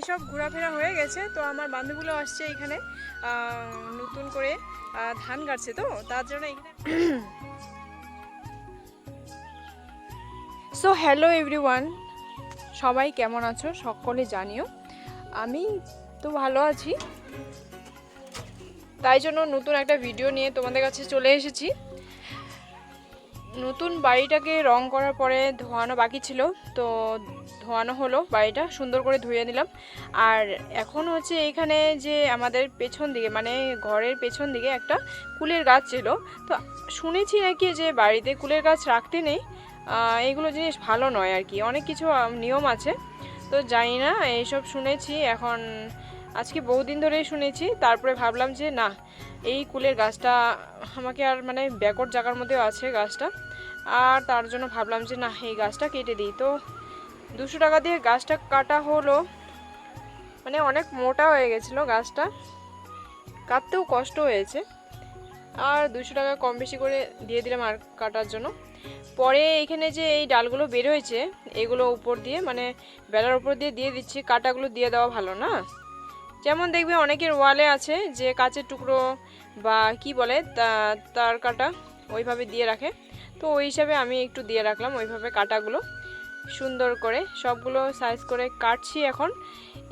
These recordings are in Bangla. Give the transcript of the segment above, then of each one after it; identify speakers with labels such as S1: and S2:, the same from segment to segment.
S1: এইসব ঘোরাফেরা হয়ে গেছে, তো আমার বান্ধবীগুলো আসছে এখানে নতুন করে ধান কাটছে তো, তার জন্য এখানে সো হ্যালো এভরিওয়ান সবাই কেমন আছো? সকলে জানিও। আমি তো ভালো আছি। তাই জন্য নতুন একটা ভিডিও নিয়ে তোমাদের কাছে চলে এসেছি। নতুন বাড়িটাকে রং করার পরে ধোয়ানো বাকি ছিল, তো ধোয়ানো হলো বাড়িটা, সুন্দর করে ধুয়ে নিলাম। আর এখন হচ্ছে এখানে যে আমাদের পেছন দিকে মানে ঘরের পেছন দিকে একটা কুলের গাছ ছিল। তো শুনেছি নাকি যে বাড়িতে কুলের গাছ রাখতে নেই এইগুলো জিনিস ভালো নয় আর কি। অনেক কিছু নিয়ম আছে। তো জানি না, এইসব শুনেছি। এখন আজকে বহুদিন ধরেই শুনেছি, তারপরে ভাবলাম যে না, এই কুলের গাছটা আমাকে আর মানে ব্যাকওয়ার্ড জায়গার মধ্যেও আছে গাছটা। আর তার জন্য ভাবলাম যে না, এই গাছটা কেটে দিই। তো দুশো টাকা দিয়ে গাছটা কাটা হলো মানে অনেক মোটা হয়ে গেছিল গাছটা। কাটতেও কষ্ট হয়েছে। আর দুশো টাকা কম বেশি করে দিয়ে দিলাম আর কাটার জন্য। পরে এখানে যে এই ডালগুলো বের হয়েছে, এগুলো উপর দিয়ে মানে বেলার উপর দিয়ে দিয়ে দিচ্ছি, কাটাগুলো দিয়ে দেওয়া ভালো না। যেমন দেখবে অনেকের ওয়ালে আছে যে কাচের টুকরো বা কি বলে তার কাটা ওইভাবে দিয়ে রাখে। তো ওই হিসাবে আমি একটু দিয়ে রাখলাম ওইভাবে কাটাগুলো সুন্দর করে। সবগুলো সাইজ করে কাটছি এখন।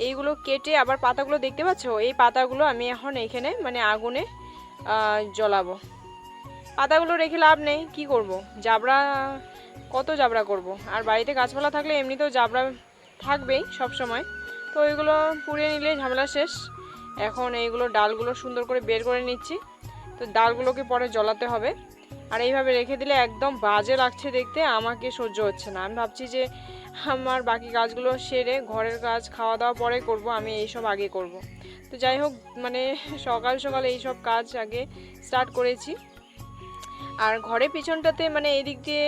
S1: এইগুলো কেটে আবার পাতাগুলো দেখতে পাচ্ছ? এই পাতাগুলো আমি এখন এখানে মানে আগুনে জ্বলাবো। পাতাগুলো রেখে লাভ নেই, কি করব? জাবড়া, কত জাবড়া করব? আর বাড়িতে গাছপালা থাকলে এমনিতেও জাবড়া থাকবেই সব সময় তো ওইগুলো পুড়িয়ে নিলে ঝামেলা শেষ। এখন এইগুলো ডালগুলো সুন্দর করে বের করে নিচ্ছি। তো ডালগুলোকে পরে জ্বলাতে হবে। আর এইভাবে রেখে দিলে একদম বাজে লাগছে দেখতে, আমাকে সহ্য হচ্ছে না। আমি ভাবছি যে আমার বাকি কাজগুলো সেরে ঘরের কাজ খাওয়া দাওয়া পরে করব, আমি এইসব আগে করব। তো যাই হোক মানে সকাল সকাল এইসব কাজ আগে স্টার্ট করেছি। আর ঘরের পিছনটাতে মানে এদিক দিয়ে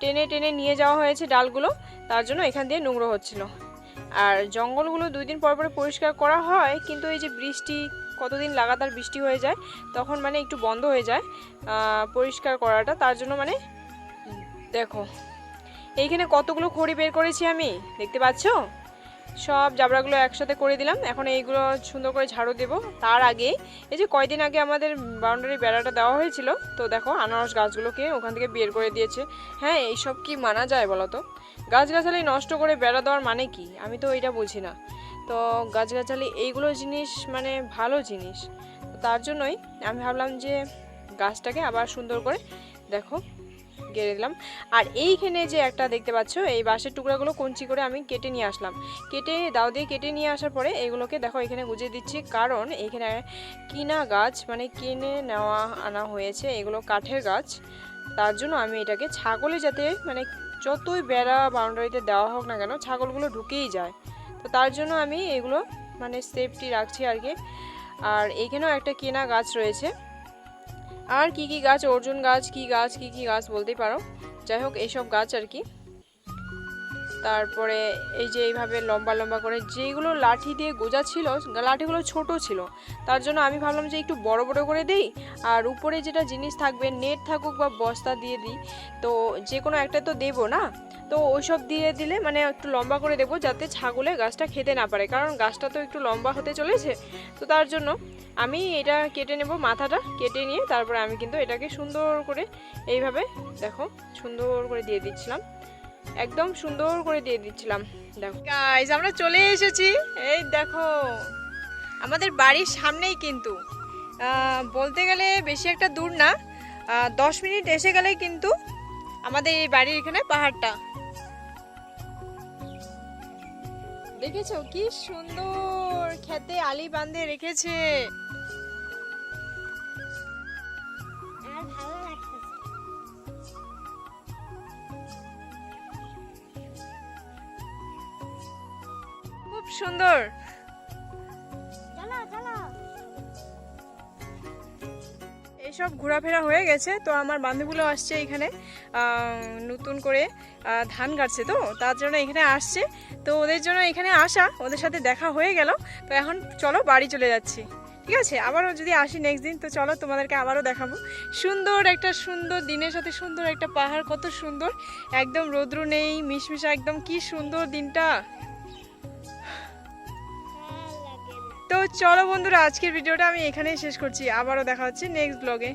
S1: টেনে টেনে নিয়ে যাওয়া হয়েছে ডালগুলো, তার জন্য এখান দিয়ে নোংরা হচ্ছিল। আর জঙ্গলগুলো দুই দিন পর পরে পরিষ্কার করা হয়, কিন্তু এই যে বৃষ্টি, কতদিন লাগাতার বৃষ্টি হয়ে যায়, তখন মানে একটু বন্ধ হয়ে যায় পরিষ্কার করাটা, তার জন্য মানে দেখো, এইখানে কতগুলো খড়ি বের করেছি আমি, দেখতে পাচ্ছো? সব জাবড়াগুলো একসাথে করে দিলাম। এখন এইগুলো সুন্দর করে ঝাড়ু দেবো। তার আগে এই যে কয়দিন আগে আমাদের বাউন্ডারি বেড়াটা দেওয়া হয়েছিল, তো দেখো আনারস গাছগুলোকে ওখান থেকে বের করে দিয়েছে। হ্যাঁ এইসব কি মানা যায় বলো তো? গাছগাছালি নষ্ট করে বেড়া দেওয়ার মানে কি? আমি তো এটা বুঝি না। তো গাছগাছালি এইগুলো জিনিস মানে ভালো জিনিস। তার জন্যই আমি ভাবলাম যে গাছটাকে আবার সুন্দর করে দেখো গেড়ে দিলাম। আর এইখানে যে একটা দেখতে পাচ্ছ, এই বাঁশের টুকরাগুলো কঞ্চি করে আমি কেটে নিয়ে আসলাম। কেটে, দাও দিয়ে কেটে নিয়ে আসার পরে এগুলোকে দেখো এখানে গুজিয়ে দিচ্ছি। কারণ এখানে কিনা গাছ মানে কিনে নেওয়া, আনা হয়েছে এগুলো কাঠের গাছ। তার জন্য আমি এটাকে ছাগলে যাতে মানে যতই বেড়া বাউন্ডারিতে দেওয়া হোক না কেন, ছাগলগুলো ঢুকেই যায়। তো তার জন্য আমি এগুলো মানে সেফটি রাখছি আর কি আর এইখানেও একটা কেনা গাছ রয়েছে। আর কি কি গাছ, অর্জুন গাছ, কি গাছ, কি কি গাছ বলতেই পারো। যাই হোক এইসব গাছ আর কি। তারপরে এই যে এইভাবে লম্বা লম্বা করে যেগুলো লাঠি দিয়ে গোজা ছিল, লাঠিগুলো ছোট ছিল। তার জন্য আমি ভাবলাম যে একটু বড় বড় করে দিই। আর উপরে যেটা জিনিস থাকবে, নেট থাকুক বা বস্তা দিয়ে দিই, তো যে কোনো একটা তো দেবো না? তো ওইসব দিয়ে দিলে মানে একটু লম্বা করে দেবো যাতে ছাগলে গাছটা খেতে না পারে। কারণ গাছটা তো একটু লম্বা হতে চলেছে। তো তার জন্য আমি এটা কেটে নেব মাথাটা, কেটে নিয়ে তারপরে আমি কিন্তু এটাকে সুন্দর করে এইভাবে দেখো সুন্দর করে দিয়ে দিচ্ছিলাম। একদম সুন্দর করে দিয়ে দিচ্ছিলাম। দেখো। গাইজ আমরা চলে এসেছি। এই দেখো, আমাদের বাড়ির সামনেই কিন্তু বলতে গেলে বেশি একটা দূর না দশ মিনিট এসে গেলে কিন্তু আমাদের এই বাড়ির এখানে পাহাড়টা। দেখেছ কি সুন্দর? খেতে আলি বাঁধে রেখেছে। সুন্দর। এইসব ঘোরাফেরা হয়ে গেছে তো আমার বান্ধবীগুলো আসছে এখানে নতুন করে ধান কাটছে তো তার জন্য এখানে আসছে। তো ওদের জন্য এখানে আসা ওদের সাথে দেখা হয়ে গেল। তো এখন চলো বাড়ি চলে যাচ্ছি। ঠিক আছে? আবারও যদি আসি নেক্সট দিন তো চলো তোমাদেরকে আবারও দেখাবো। সুন্দর একটা সুন্দর দিনের সাথে সুন্দর একটা পাহাড় কত সুন্দর। একদম রৌদ্র নেই মিশমিশা একদম কি সুন্দর দিনটা। চলো বন্ধুরা আজকের ভিডিওটা আমি এখানেই শেষ করছি। আবারও দেখা হচ্ছে নেক্সট ব্লগে